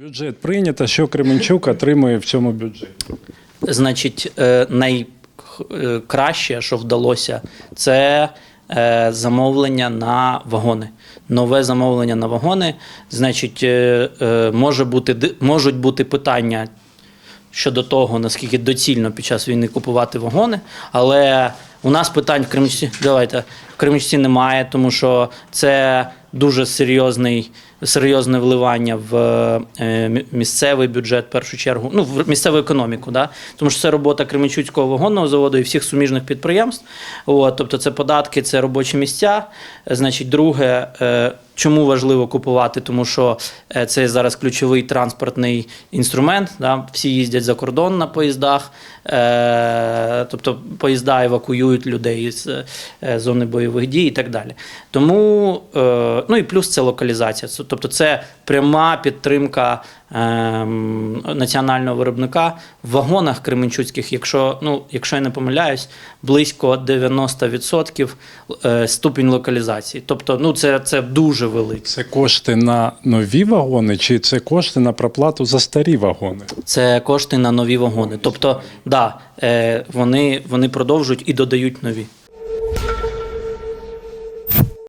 Бюджет прийнято. Що Кременчук отримує в цьому бюджеті? Значить, е, найкраще, що вдалося, це е, замовлення на вагони. Нове замовлення на вагони. Значить, е, е, може бути, можуть бути питання щодо того, наскільки доцільно під час війни купувати вагони, але у нас питань в Кременчуці, давайте, в Кременчуці немає, тому що це дуже серйозний, серйозне вливання в е, місцевий бюджет, в першу чергу, ну, в місцеву економіку, да? тому що це робота Кременчуцького вагонного заводу і всіх суміжних підприємств. От, тобто це податки, це робочі місця. Е, Значить, друге, е, чому важливо купувати? Тому що е, це зараз ключовий транспортний інструмент. Да? Всі їздять за кордон на поїздах, е, тобто поїзда евакуюють людей з е, зони бойових дій і так далі. Тому, е, ну і плюс це локалізація. Тобто це пряма підтримка ем, національного виробника в вагонах кременчуцьких, якщо, ну, якщо я не помиляюсь, близько 90% е, ступінь локалізації. Тобто, ну, це, це дуже велике. Це кошти на нові вагони, чи це кошти на проплату за старі вагони? Це кошти на нові вагони. Тобто, да, е, вони, вони продовжують і додають нові.